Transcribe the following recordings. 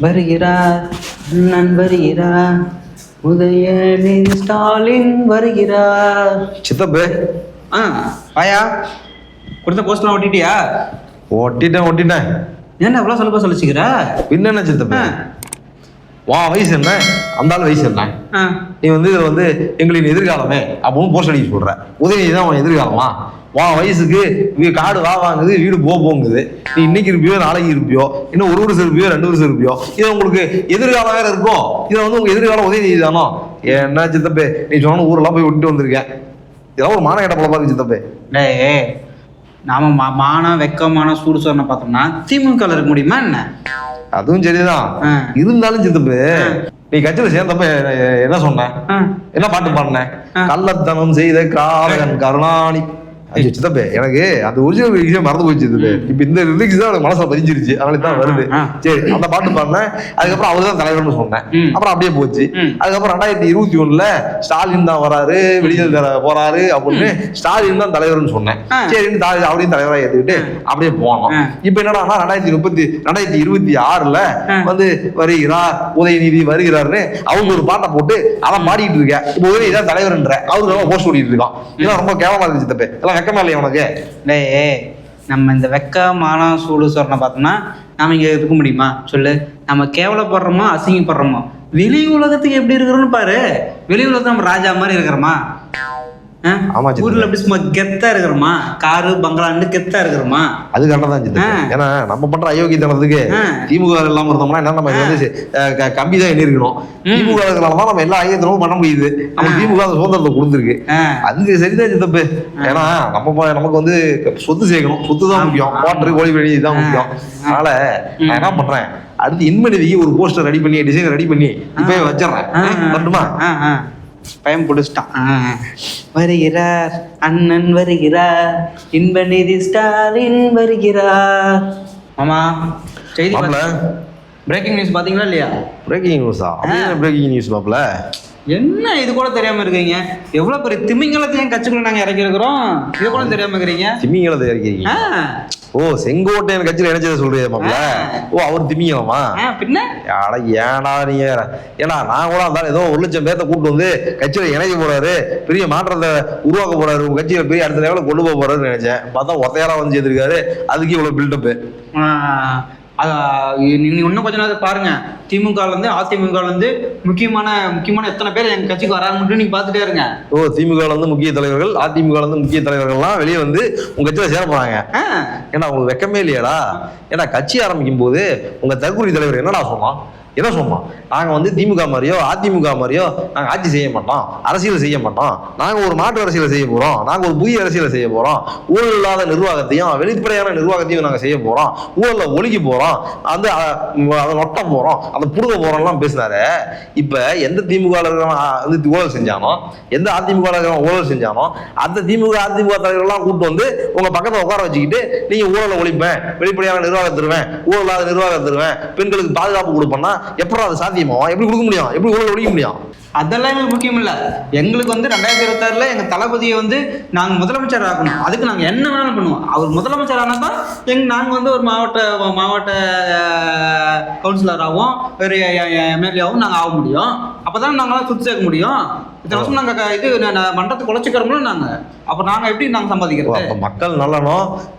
வருகிறார் அண்ணன் வருகிறார் உதயநிதி ஸ்டாலின் வருகிறார். சித்தப்பு ஆ. வாயா கொடுத்த போஸ்ட்லாம் ஒட்டிட்டியா? ஒட்டிட்டேன் ஒட்டிட்டேன். ஏன்டா அவ்வளோ சொல்ல சொல்லிச்சுக்கிற? பின்ன என்ன சித்தப்பு. வா வயசு என்ன? அந்த ஆள் வயசு என்ன? நீ வந்து இதில் வந்து எங்களின் எதிர்காலமே அப்படின்னு போஸ்ட் அடிக்க சொல்ற. உதயநிதி தான் உன் எதிர்காலமா? வா வயசுக்கு வீ- காடு வா வாங்குது வீடு போ போங்குது. நீ இன்னைக்கு இருப்பியோ நாளைக்கு இருப்பியோ இன்னும் ஒரு வருஷம் இருப்பியோ ரெண்டு வருஷம் இருப்பியோ இது உங்களுக்கு எதிர்காலம் வேற இருக்கும். இது வந்து உங்க எதிர்காலம் உதயநிதி தானோ? என்ன சித்தப்பே நீ சொன்ன ஊரெல்லாம் போய் விட்டுட்டு வந்திருக்கேன். இதெல்லாம் ஒரு மான கேட்ட போல இருக்கு சித்தப்பே. டேய் நாம மா மானம் வெக்கமான சூடு சொன்ன பார்த்தோம்னா திமுக இருக்க முடியுமா என்ன? அதுவும் சரிதான். இருந்தாலும் சித்தப்பு நீ கட்சியில சேர்ந்தப்ப என்ன சொன்ன? என்ன பாட்டு பாடின. கள்ளத்தனம் செய்த காரகன் கருணாணி சித்தப்பே எனக்கு அந்த ஒரிஜினல் விஷயம் மறந்து போச்சு சித்தப்பே இப்ப இந்த லிரிக்ஸ் தான் எனக்கு மனசுல பதிஞ்சிருச்சு. அதனால தான் வருது. சரி அந்த பாட்டு பாடினேன். அதுக்கப்புறம் அவர் தான் தலைவர்னு சொன்னேன். அப்புறம் அப்படியே போச்சு. அதுக்கப்புறம் ரெண்டாயிரத்தி இருபத்தி ஒண்ணுல ஸ்டாலின் தான் வராரு வெளியில் போறாரு அப்படின்னு ஸ்டாலின் தான் தலைவர்னு சொன்னேன். தா- அவரையும் தலைவரா ஏத்துக்கிட்டு அப்படியே போனோம். இப்ப என்னடான்னா ரெண்டாயிரத்தி முப்பத்தி ரெண்டாயிரத்தி இருபத்தி ஆறுல. வந்து வருகிறார் உதயநிதி வருகிறார்னு அவங்க ஒரு பாட்டை போட்டு அவன் பாடிட்டு இருக்க இப்ப உதயநிதி தான் தலைவர்ன்ற. அவருக்கு போஸ்ட் ஓடிட்டு இருக்கான். இதெல்லாம் ரொம்ப கேவலமா இருக்கு சித்தப்பே. இதெல்லாம் வெக்கமா இல்லையா உனக்கு? டேய் நம்ம இந்த வெக்க மானம் சூடு சொரணை பார்த்தோம்னா நாம் இங்க இருக்க முடியுமா? சொல்லு. நம்ம கேவலப்படுறோமோ அசிங்கப்படுறோமோ? வெளி உலகத்துக்கு எப்படி இருக்கிறோன்னு பாரு. வெளி உலகத்துல நம்ம ராஜா மாதிரி இருக்கிறோமா? ஆமா. ஊர்ல எப்படி சும்மா கெத்தா இருக்கிறோமா? காரு பங்களாண்டு கெத்தா இருக்கிறோமா? அது கரெக்டா தான். ஏன்னா நம்ம பண்ற அயோக்கியத்தனத்துக்கு. திமுக இல்லாம இருந்தோம்னா என்ன நம்ம வந்து கம்பி தான் எண்ணி இருக்கணும் திமுக தான் நம்ம எல்லா ஐயத்தனமும் பண்ண முடியுது. நம்ம திமுக அந்த சுதந்திரத்தை கொடுத்துருக்கு. சரிதான் சித்தப்பு ஏன்னா நம்ம நமக்கு வந்து சொத்து சேர்க்கணும். சொத்து தான் முக்கியம். வாட்டர் கோழி இதுதான் முக்கியம். அதனால நான் என்ன பண்றேன்? அடுத்து இன்மனிதிக்கு ஒரு போஸ்டர் ரெடி பண்ணி டிசைன் ரெடி பண்ணி இப்பவே வச்சிடறேன். வரட்டுமா. பயம் பிடிச்சிட்டான். வருகிறார் அண்ணன் வருகிறார் இன்பநிதி ஸ்டாலின் வருகிறார். மாமா செய்தி பிரேக்கிங் நியூஸ் பாத்தீங்களா இல்லையா? பிரேக்கிங் நியூஸா பிரேக்கிங் நியூஸ் மாப்ள என்ன இது கூட தெரியாம இருக்கீங்க? எவ்வளவு பெரிய திமிங்கலத்தையும் கட்சிக்குள்ள நாங்க இறக்கி இருக்கிறோம் இது கூட தெரியாம இருக்கிறீங்க. திமிங்கலத்தை இறக்கிறீங்க. ஓ செங்கோட்டையன் கட்சியில் இணைச்சதை சொல்றீங்க மாப்ள. ஓ அவர் திமிங்கலமா? பின்ன? அட ஏன்டா நீங்க? ஏன்னா நான் கூட அந்த ஏதோ ஒரு லட்சம் பேர்த்த கூட்டு வந்து கட்சியில இணைக்க போறாரு. பெரிய மாற்றத்தை உருவாக்க போறாரு. உங்க கட்சியில பெரிய அடுத்த லெவலில் கொண்டு போக போறாருன்னு நினைச்சேன். பார்த்தா ஒத்தையாரா வந்து சேர்ந்திருக்காரு. அதுக்கு இவ்வளவு பில்டப் ஆ, அத நீங்க இன்னும் கொஞ்ச நேரம் பாருங்க. திமுக ல இருந்து அதிமுக ல இருந்து முக்கியமான முக்கியமான எத்தனை பேர் எங்க கட்சிக்கு வராங்கன்னு நீங்க பாத்துட்டே இருங்க. ஓ திமுக ல இருந்து முக்கிய தலைவர்கள் அதிமுக இருந்து முக்கிய தலைவர்கள்லாம் வெளியே வந்து உங்க கட்சியில சேர போறாங்க. ஆ, ஏன்னா உங்களுக்கு வெக்கமே இல்லையாடா. ஏன்னா கட்சி ஆரம்பிக்கும் போது உங்க தற்கொலை தலைவர் என்னடா சொன்னான் எதை சொன்னோம் நாங்கள் வந்து திமுக மாதிரியோ அதிமுக மாதிரியோ நாங்கள் ஆட்சி செய்ய மாட்டோம். அரசியல் செய்ய மாட்டோம். நாங்கள் ஒரு மாற்று அரசியலை செய்ய போகிறோம் நாங்கள் ஒரு புதிய அரசியலை செய்ய போகிறோம் ஊழல் இல்லாத நிர்வாகத்தையும் வெளிப்படையான நிர்வாகத்தையும் நாங்கள் செய்ய போகிறோம் ஊழலில் ஒழிக்க போகிறோம் அந்த அதை நொட்ட போகிறோம் அதை புழுத போகிறோம்லாம் பேசினாரு. இப்போ எந்த திமுக வந்து ஊழல் செஞ்சானோ எந்த அதிமுக ஊழல் செஞ்சானோ அந்த திமுக அதிமுக தலைவர்கள்லாம் கூப்பிட்டு வந்து உங்கள் பக்கத்தில் உட்கார வச்சுக்கிட்டு நீங்கள் ஊழலை ஒழிப்பேன் வெளிப்படையான நிர்வாகம் தருவேன் ஊழலாத நிர்வாகம் தருவேன் பெண்களுக்கு பாதுகாப்பு கொடுப்பேன்னா எப்படி அது சாத்தியமோ? எப்படி கொடுக்க முடியும்? எப்படி ஊழல் ஒழிக்க முடியும்? அதெல்லாம் எங்களுக்கு முக்கியம் இல்ல. எங்களுக்கு வந்து ரெண்டாயிரத்தி இருபத்தாறுல எங்க தளபதியை வந்து நாங்க முதலமைச்சர் ஆகணும் அதுக்கு நாங்க என்ன வேணாலும் பண்ணுவோம். அவர் முதலமைச்சர் ஆனா தான் எங்க நாங்க வந்து ஒரு மாவட்ட மாவட்ட கவுன்சிலராகவும் ஒரு எம்எல்ஏவும் நாங்க ஆக முடியும். அப்பதான் நாங்களாம் சுற்றி சேர்க்க முடியும். இத்தனை வருஷம் நாங்க இது மன்றத்தை குலைச்சிக்கிறோம்ல நாங்க. அப்ப நாங்க எப்படி நாங்க சம்பாதிக்கிறோம் மக்கள் நலனோ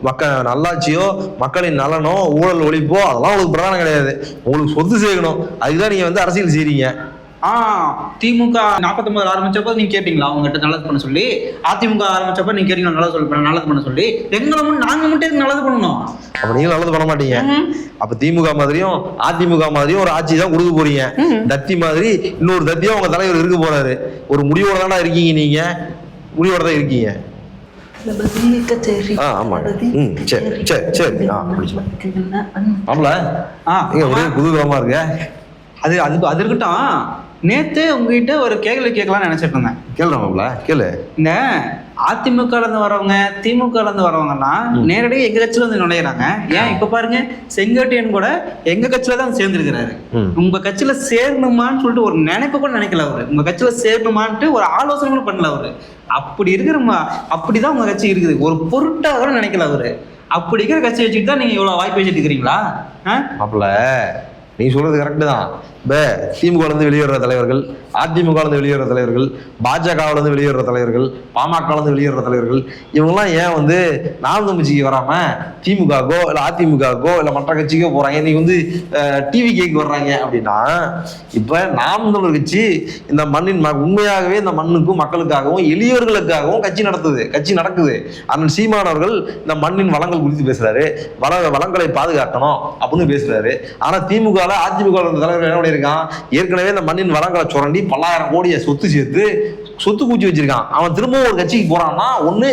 மக்கள் நல்லாட்சியோ மக்களின் நலனோ ஊழல் ஒழிப்போ அதெல்லாம் உங்களுக்கு பிரதானம் கிடையாது. உங்களுக்கு சொத்து சேர்க்கணும். அதுதான் நீங்க வந்து அரசியல் செய்றீங்க. ஆ திமுக நாற்பத்தொன்பது ஆரம்பிச்சப்போ நீங்க கேட்டீங்களா? அவங்ககிட்ட நல்லது பண்ண சொல்லி. அதிமுக ஆரம்பிச்சப்ப நீங்க கேட்டீங்களா? நல்லது சொல்லி நல்லது பண்ண சொல்லி. எங்களை மட்டும் நாங்க மட்டும் நல்லது பண்ணணும்? அப்ப நீங்க நல்லது பண்ண மாட்டீங்க. அப்ப திமுக மாதிரியும் அதிமுக மாதிரியும் ஒரு ஆட்சி தான் கொடுக்க போறீங்க. தத்தி மாதிரி இன்னொரு தத்தியும் உங்க தலைவர் இருக்க போறாரு. ஒரு முடிவோட தானே இருக்கீங்க நீங்க. முடிவோட தான் இருக்கீங்க. ஆ ஆமாங்க. ம் சரி சரி சரி. ஆ பிடிச்சு ஆமல ஆ நீங்க ஒரே குதூகலமா இருக்க? அது அது அது இருக்கட்டும். நேத்து உங்ககிட்ட ஒரு கேள்வி கேட்கலாம்னு நினைச்சிட்டு இருந்தேன். கேளுடா மாப்ள கேளு. இந்த அதிமுக ல இருந்து வரவங்க திமுக ல இருந்து வரவங்கலாம் நேரடியாக எங்க கட்சியில வந்து நுழையிறாங்க. ஏன்? இப்ப பாருங்க செங்கோட்டையன் கூட எங்க கட்சியில தான் சேர்ந்துருக்கிறாரு. ம். உங்க கட்சியில சேரணுமான்னு சொல்லிட்டு ஒரு நினைப்பு கூட நினைக்கல அவரு. உங்க கட்சியில சேரணுமான்ட்டு ஒரு ஆலோசனை கூட பண்ணல அவரு. அப்படி இருக்கிற ம- அப்படிதான் உங்க கட்சி இருக்குது. ஒரு பொருட்டா கூட நினைக்கல அவரு. அப்படி இருக்கிற கட்சி வச்சுட்டு தான் நீங்க இவ்வளவு வாய்ப்பு வச்சுட்டு இருக்கிறீங்களா? ஆ? நீ சொல்றது கரெக்டு தான். இப்போ வெளியேறுற வெளியேற தலைவர்கள் அதிமுக இருந்து வெளியேற தலைவர்கள் பாஜகவிலேருந்து இருந்து வெளியேற தலைவர்கள் பாமகலேருந்து வெளியேற தலைவர்கள் இவங்கெல்லாம் ஏன் வந்து நாம் தமிழ்ச்சிக்கு வராமல் திமுகக்கோ இல்லை அதிமுகக்கோ இல்லை மற்ற கட்சிக்கோ போகிறாங்க இன்றைக்கி வந்து டிவி கேக்கு வர்றாங்க அப்படின்னா இப்போ நாம் தமிழர் கட்சி இந்த மண்ணின் ம- உண்மையாகவே இந்த மண்ணுக்கும் மக்களுக்காகவும் எளியவர்களுக்காகவும் கட்சி நடத்துது கட்சி நடக்குது. அண்ணன் சீமானவர்கள் இந்த மண்ணின் வளங்கள் குறித்து பேசுகிறாரு வள வளங்களை பாதுகாக்கணும் அப்படின்னு பேசுகிறாரு ஆனால் திமுகவில் அதிமுக இருந்த தலைவர் என்ன பண்ணியிருக்கான். ஏற்கனவே இந்த மண்ணின் வளங்களை சுரண்டி பல்லாயிரம் கோடியை சொத்து சேர்த்து சொத்து கூச்சி வச்சிருக்கான். அவன் திரும்பவும் ஒரு கட்சிக்கு போறான்னா ஒன்று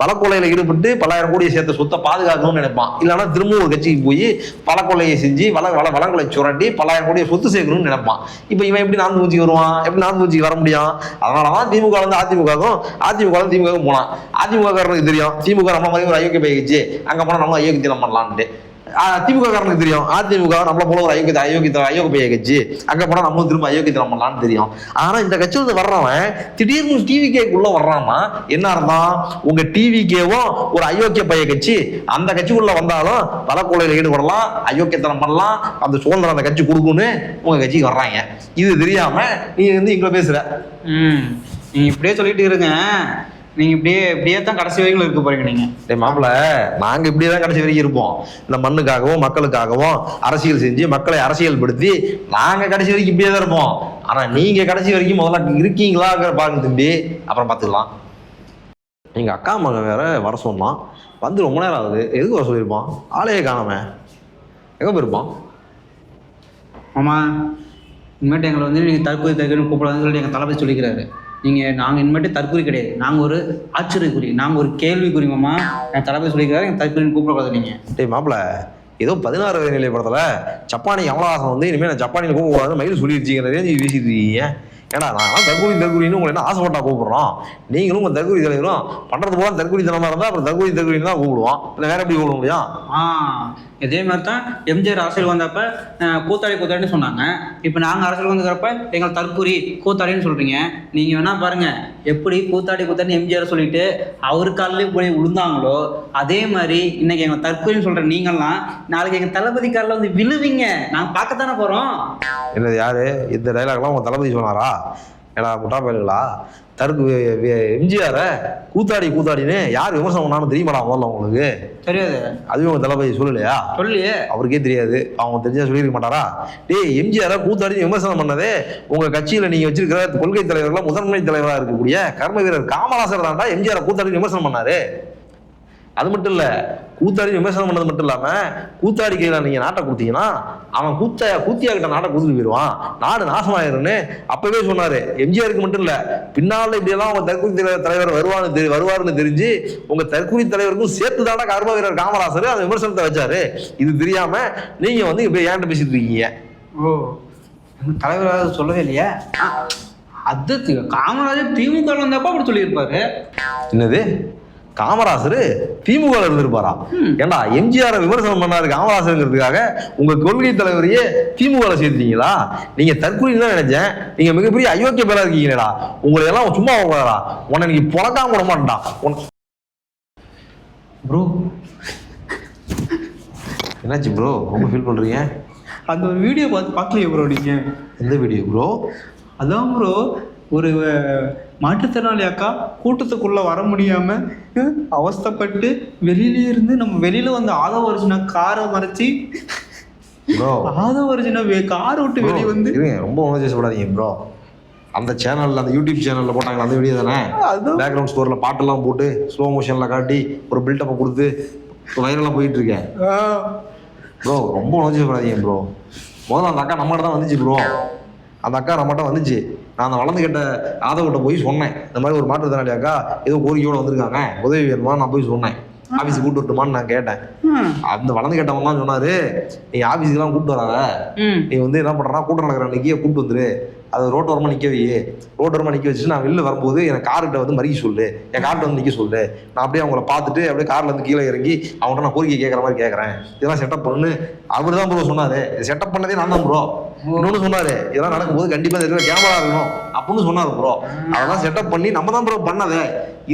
வழக்கொலையில ஈடுபட்டு பல்லாயிரம் கோடியை சேர்த்த சொத்தை பாதுகாக்கணும்னு நினைப்பான். இல்லைன்னா திரும்பவும் ஒரு கட்சிக்கு போய் பலக்கொலையை செஞ்சு வள வள வளங்களை சுரண்டி பல்லாயிரம் கோடியை சொத்து சேர்க்கணும்னு நினைப்பான். இப்போ இவன் எப்படி நான்கு மூச்சிக்கு வருவான்? எப்படி நான்கு மூச்சிக்கு வர முடியும்? அதனால தான் திமுக வந்து அதிமுகவும் அதிமுக வந்து திமுகவும் போனான். அதிமுக தெரியும் திமுக நம்ம மாதிரி ஒரு அயோக்கிய போயிடுச்சு அங்கே போனால் நம்ம அயோக்கியத்தனம் பண்ணலான்ட்டு. திமுக காரனுக்கு தெரியும். அதிமுக நம்மள போல ஒரு அயோக்கிய அயோக்கிய அயோக்கிய கட்சி. அங்க போனா நம்ம திரும்ப அயோக்கியத்தை பண்ணலாம்னு தெரியும். ஆனா இந்த கட்சியில இருந்து வர்றவன் திடீர்னு டிவி கேக்குள்ள வர்றான்னா என்ன அர்த்தம்? உங்க டிவி கேவும் ஒரு அயோக்கிய பைய கட்சி. அந்த கட்சிக்குள்ள வந்தாலும் வழக்கொலையில ஈடுபடலாம் அயோக்கியத்தனம் பண்ணலாம் அந்த சுதந்திரம் அந்த கட்சி கொடுக்கும்னு உங்க கட்சிக்கு வர்றாங்க. இது தெரியாம நீ வந்து இங்க பேசுற. ம். இப்படியே சொல்லிட்டு இருங்க. நீங்க இப்படியே இப்படியே தான் கடைசி வரைக்கும் இருக்க போறீங்க நீங்க. டேய் மாப்பிள நாங்க இப்படியே தான் கடைசி வரைக்கும் இருப்போம். இந்த மண்ணுக்காகவும் மக்களுக்காகவும் அரசியல் செஞ்சு மக்களை அரசியல் படுத்தி நாங்க கடைசி வரைக்கும் இப்படியே தான் இருப்போம். ஆனா நீங்க கடைசி வரைக்கும் முதல்ல இருக்கீங்களாங்கிற பாருங்க தம்பி. அப்புறம் பார்த்துக்கலாம். எங்க அக்கா மகன் வேற வர சொன்னான். வந்து ரொம்ப நேரம் ஆகுது. எதுக்கு வர சொல்லியிருப்பான்? ஆளையே காணாம. எங்க போயிருப்பான்? ஆமா இனிமேட்டு எங்களை வந்து நீங்கள் தற்கொலை தற்கொலை கூப்பிடாதுன்னு சொல்லிட்டு எங்கள் தளபதி சொல்லிக்கிறாரு. நீங்கள் நாங்கள் இனிமேட்டு தற்கொலை கிடையாது. நாங்கள் ஒரு ஆச்சரியக்குறி. நாங்கள் ஒரு கேள்விக்குறி மாமா. என் தளபதி சொல்லிக்கிறாரு என் தற்கொலை கூப்பிடக்கூடாது நீங்கள் டேய் மாப்பிள ஏதோ பதினாறு வயது நிலை ஜப்பானி எவ்வளோ கமலஹாசன் வந்து இனிமேல் நான் ஜப்பானியில் கூப்பிடக்கூடாதுன்னு மயில் சொல்லிடுச்சிங்கிற ரேஞ்சு வீசிட்டு இருக்கீங்க. ஏன்னா நான் தற்கொலை தற்கொலின்னு உங்களை என்ன ஆசைப்பட்டா கூப்பிட்றோம்? நீங்களும் உங்கள் தற்கொலை தலைவரும் பண்ணுறது போல தற்கொலை தனமாக இருந்தால் அப்புறம் தற்கொலை தற்கொலின்னு தான் கூப்பிடுவோம். இல்லை வேற எப்படி கூப்பிட முடியும்? ஆ இதே மாதிரி தான் எம்ஜிஆர் அரசியல் வந்தப்ப கூத்தாடி கூத்தாடின்னு சொன்னாங்க. இப்போ நாங்கள் அரசியல் வந்துக்கிறப்ப எங்கள் தற்கூரி கூத்தாடின்னு சொல்கிறீங்க நீங்கள் வேணால் பாருங்கள் எப்படி கூத்தாடி கூத்தாடி எம்ஜிஆர் சொல்லிட்டு அவர் காலிலையும் போய் விழுந்தாங்களோ அதே மாதிரி இன்னைக்கு எங்கள் தற்கொலைன்னு சொல்கிற நீங்கள்லாம் நாளைக்கு எங்கள் தளபதி காலில் வந்து விழுவீங்க. நாங்கள் பார்க்கத்தானே போகிறோம் என்னது யாரு? இந்த டைலாக்லாம் உங்க தளபதி சொன்னாரா? ஏடா முட்டா பயலுங்களா தற்கு எம்ஜிஆரை கூத்தாடி கூத்தாடின்னு யார் விமர்சனம் பண்ணாலும் தெரியுமாடா முதல்ல உங்களுக்கு? தெரியாது. அதுவே உங்க தளபதி சொல்லலையா? சொல்லியே அவருக்கே தெரியாது. அவங்க தெரிஞ்சா சொல்லியிருக்க மாட்டாரா? டேய் எம்ஜிஆரை கூத்தாடி விமர்சனம் பண்ணதே உங்க கட்சியில நீங்க வச்சிருக்கிற கொள்கை தலைவர்கள முதன்மை தலைவரா இருக்கக்கூடிய கர்ம வீரர் காமராசர் தான்டா எம்ஜிஆரை கூத்தாடி விமர்சனம் பண்ணாரு. அது மட்டும் இல்ல கூத்தாடி விமர்சனம் பண்ணது மட்டும் இல்லாம கூத்தாடி கையில நீங்க நாட்டை கொடுத்தீங்கன்னா அவன் கூத்த கூத்தியா கிட்ட நாட்டை கொடுத்துட்டு போயிடுவான் நாடு நாசமாயிருன்னு அப்பவே சொன்னாரு. எம்ஜிஆருக்கு மட்டும் இல்ல பின்னால இப்படியெல்லாம் உங்க தற்கொலை தலைவர் தலைவர் வருவான்னு தெரி- வருவாருன்னு தெரிஞ்சு உங்க தற்கொலை தலைவருக்கும் சேர்த்து தானே கர்ம வீரர் காமராசர் அந்த விமர்சனத்தை வச்சாரு. இது தெரியாம நீங்க வந்து இப்ப ஏன்ட்ட பேசிட்டு இருக்கீங்க? ஓ எங்கள் தலைவர் அதை சொல்லவே இல்லையா? அது காமராஜர் திமுக வந்தப்போ அப்படி சொல்லியிருப்பாரு. என்னது? காமராசர் திமுக இருந்திருப்பாரா? ஏண்டா எம்ஜிஆர் விமர்சனம் பண்ணாரு காமராசருங்கிறதுக்காக உங்க கொள்கை தலைவரையே திமுக ல சேர்த்தீங்களா நீங்க தற்கொலை தான் நினைச்சேன். நீங்க மிகப்பெரிய அயோக்கிய பேரா இருக்கீங்களேடா. உங்களை எல்லாம் சும்மா உட்காரா உன்னை நீங்க புழக்காம விட மாட்டா ப்ரோ என்னாச்சு ப்ரோ ரொம்ப ஃபீல் பண்றீங்க? அந்த ஒரு வீடியோ பார்த்து பார்க்கலையே ப்ரோ நீங்கள் எந்த வீடியோ ப்ரோ அதான் ப்ரோ ஒரு மாற்றுத்திறனாளி அக்கா கூட்டத்துக்குள்ள வர முடியாம அஹ், அவஸ்தைப்பட்டு வெளியில இருந்து நம்ம வெளியில வந்து ஆதவ அர்ஜுனா காரை மறைச்சி ஆதவ அர்ஜுனா காரை விட்டு வெளியே வந்து ரொம்ப உணர்ச்சி படாதீங்க ப்ரோ அந்த சேனல்ல அந்த யூடியூப் சேனல்ல போட்டாங்க அந்த வீடியோ தானே? பேக்ரவுண்ட் ஸ்கோர்ல பாட்டெல்லாம் போட்டு ஸ்லோ மோஷன்ல காட்டி ஒரு பில்டப்பை கொடுத்து வைரலாக போயிட்டு இருக்கேன் ப்ரோ ரொம்ப உணர்ச்சிப்படாதீங்க ப்ரோ முதல்ல அந்த அக்கா நம்மகிட்ட தான் வந்துச்சு ப்ரோ அந்த அக்கா நம்மகிட்ட வந்துச்சு. நான் அந்த வளர்ந்து கிட்ட ஆதவகிட்ட போய் சொன்னேன். இந்த மாதிரி ஒரு மாற்றுத்திறனாளி அக்கா ஏதோ கோரிக்கையோட வந்திருக்காங்க. உதவி வேணுமா? நான் போய் சொன்னேன். ஆஃபீஸுக்கு கூப்பிட்டு வரட்டுமான்னு நான் கேட்டேன். அந்த வளர்ந்து கேட்டவங்கலாம் சொன்னாரு நீ ஆஃபீஸுக்குலாம் கூப்பிட்டு வராத. நீ வந்து என்ன பண்ணுறா கூட்டம் நடக்கிற அன்னைக்கே கூப்பிட்டு வந்துரு. அது ரோட்டோரமாக நிற்க வை. ரோட்டோரமாக நிற்க வச்சுட்டு நான் வெளில வரும்போது எனக்கு கார்கிட்ட வந்து மறிக்க சொல்லு. என் கார்ட்ட வந்து நிற்க சொல்லு. நான் அப்படியே அவங்கள பார்த்துட்டு அப்படியே கார்ல இருந்து கீழே இறங்கி அவங்கள்ட்ட நான் கோரிக்கை கேட்குற மாதிரி கேட்குறேன் இதெல்லாம் செட்டப் பண்ணு அவர் தான் ப்ரோ சொன்னாரு. செட்டப் பண்ணதே நான் தான் ப்ரோ இன்னொன்று சொன்னாரு இதெல்லாம் நடக்கும்போது கண்டிப்பாக இருக்கிற கேமரா இருக்கணும் அப்படின்னு சொன்னார் ப்ரோ அதெல்லாம் செட்டப் பண்ணி நம்ம தான் ப்ரோ பண்ணதே.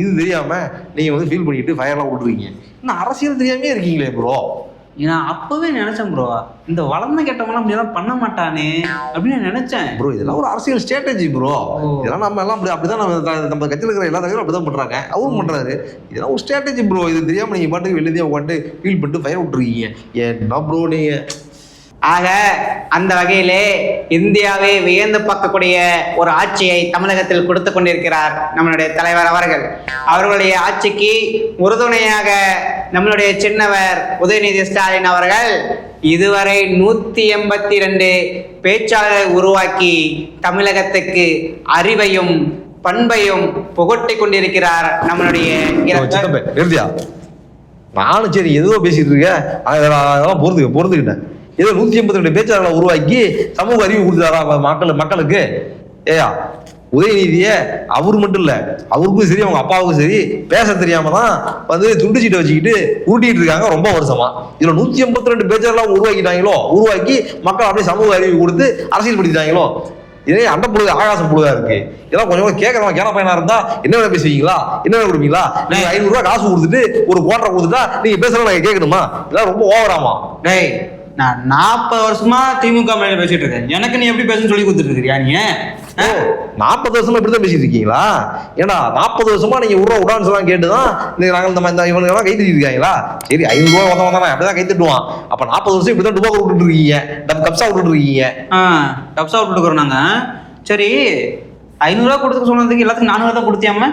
இது தெரியாம நீங்க வந்து ஃபீல் பண்ணிட்டு ஃபயர்லாம் விட்டுருக்கீங்க இன்னும் அரசியல் தெரியாமே இருக்கீங்களே ப்ரோ நான் அப்பவே நினைச்சேன் ப்ரோ இந்த வளர்ந்த கெட்டவங்களாம் அப்படியெல்லாம் பண்ண மாட்டானே அப்படின்னு நான் நினைச்சேன். ப்ரோ இதெல்லாம் ஒரு அரசியல் ஸ்ட்ராட்டஜி ப்ரோ. இதெல்லாம் நம்ம எல்லாம் அப்படி அப்படிதான் நம்ம கட்சியில் இருக்கிற எல்லா தலைவரும் அப்படிதான் பண்றாங்க. அவரும் பண்றாரு. இதெல்லாம் ஒரு ஸ்ட்ராட்டஜி ப்ரோ இது தெரியாம நீங்க பாட்டுக்கு வெளியே உட்காந்து ஃபீல் பண்ணிட்டு ஃபயர் விட்டுருக்கீங்க என்ன ப்ரோ நீங்க ஆக அந்த வகையிலே இந்தியாவை வியந்து பார்க்கக்கூடிய ஒரு ஆட்சியை தமிழகத்தில் கொடுத்து கொண்டிருக்கிறார் நம்மளுடைய தலைவர் அவர்கள். அவர்களுடைய ஆட்சிக்கு உறுதுணையாக நம்மளுடைய சின்னவர் உதயநிதி ஸ்டாலின் அவர்கள் இதுவரை நூத்தி எண்பத்தி ரெண்டு பேச்சாளரை உருவாக்கி தமிழகத்துக்கு அறிவையும் பண்பையும் புகட்டி கொண்டிருக்கிறார் நம்மளுடைய நானும் சரி ஏதோ பேசிட்டு அதெல்லாம் அதெல்லாம் பொறுத்துக்க பொறுத்துக்கிட்டேன். ஏதோ நூத்தி எண்பத்தி ரெண்டு பேச்சாளர்களை உருவாக்கி சமூக அறிவு கொடுத்தாரா மக்கள் மக்களுக்கு? ஏயா உதயநிதிய அவர் மட்டும் இல்ல அவருக்கும் சரி அவங்க அப்பாவுக்கும் சரி பேச தெரியாம தான் வந்து துண்டு சீட்டை வச்சுக்கிட்டு உருட்டிட்டு இருக்காங்க ரொம்ப வருஷமா. இதுல நூத்தி எண்பத்தி ரெண்டு பேச்சர்லாம் உருவாக்கிட்டாங்களோ? உருவாக்கி மக்கள் அப்படியே சமூக அறிவு கொடுத்து அரசியல் படுத்திட்டாங்களோ? இதே அண்ட புழுது ஆகாசம் புழுகா இருக்கு. இதெல்லாம் கொஞ்சம் கூட கேட்கறவன் கேன பையனா இருந்தா என்ன வேலை பேசுவீங்களா? என்ன வேலை கொடுப்பீங்களா? நீங்க ஐநூறு ரூபாய் காசு கொடுத்துட்டு ஒரு கோட்டரை கொடுத்துட்டா நீங்க பேசுறத நாங்க கேட்கணுமா? இதெல்லாம் ரொம்ப ஓவராமா. டேய் நான் நாற்பது வருஷமா திமுக மேல பேசிட்டு இருக்கேன். எனக்கு நீ எப்படி பேசணும்னு சொல்லி கொடுத்துட்டு இருக்கிறியா நீ? நாற்பது வருஷமா இப்படிதான் பேசிட்டு இருக்கீங்களா? ஏன்னா நாற்பது வருஷமா நீங்க உருவா உடான்னு சொல்லலாம் கேட்டுதான் இந்த நாங்கள் இந்த மாதிரி இவனுங்க எல்லாம் கை தட்டி இருக்காங்களா? சரி ஐநூறு ரூபாய் வந்தவன் வந்தானே அப்படிதான் கை தட்டுவான். அப்ப நாற்பது வருஷம் இப்படிதான் டுபா விட்டுட்டு இருக்கீங்க. டப் கப்ஸா விட்டுட்டு இருக்கீங்க. ஆ டப்ஸா விட்டுக்கிறோம் நாங்க. சரி ஐநூறுரூவா கொடுத்துக்க சொன்னதுக்கு எல்லாத்துக்கும் நானூறு தான் கொடுத்தியாம?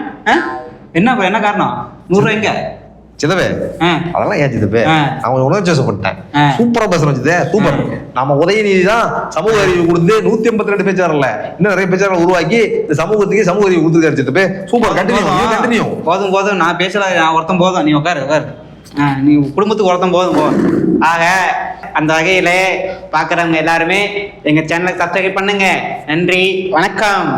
என்ன என்ன காரணம்? நூறுரூவா எங்க? சிதவே அதெல்லாம் ஏன் ஆ. அவன் உணர்ச்சி வசப்பட்டேன். சூப்பரா பேசுறோம் சித்தே சூப்பர். நம்ம உதயநிதி தான் சமூக அறிவு கொடுத்து நூத்தி எண்பத்தி ரெண்டு பேச்சாளர்ல. இன்னும் நிறைய பேச்சாளர் உருவாக்கி இந்த சமூகத்துக்கு சமூக அறிவு கொடுத்துருக்காரு சித்தப்பே. சூப்பர் கண்டினியூ கண்டினியூ போதும் போதும். நான் பேசல நான் ஒருத்தன் போதும். நீ உட்காரு உட்காரு. நீ குடும்பத்துக்கு ஒருத்தன் போதும் போதும். ஆக அந்த வகையில பார்க்குறவங்க எல்லாருமே எங்க சேனலை சப்ஸ்கிரைப் பண்ணுங்க. நன்றி வணக்கம்.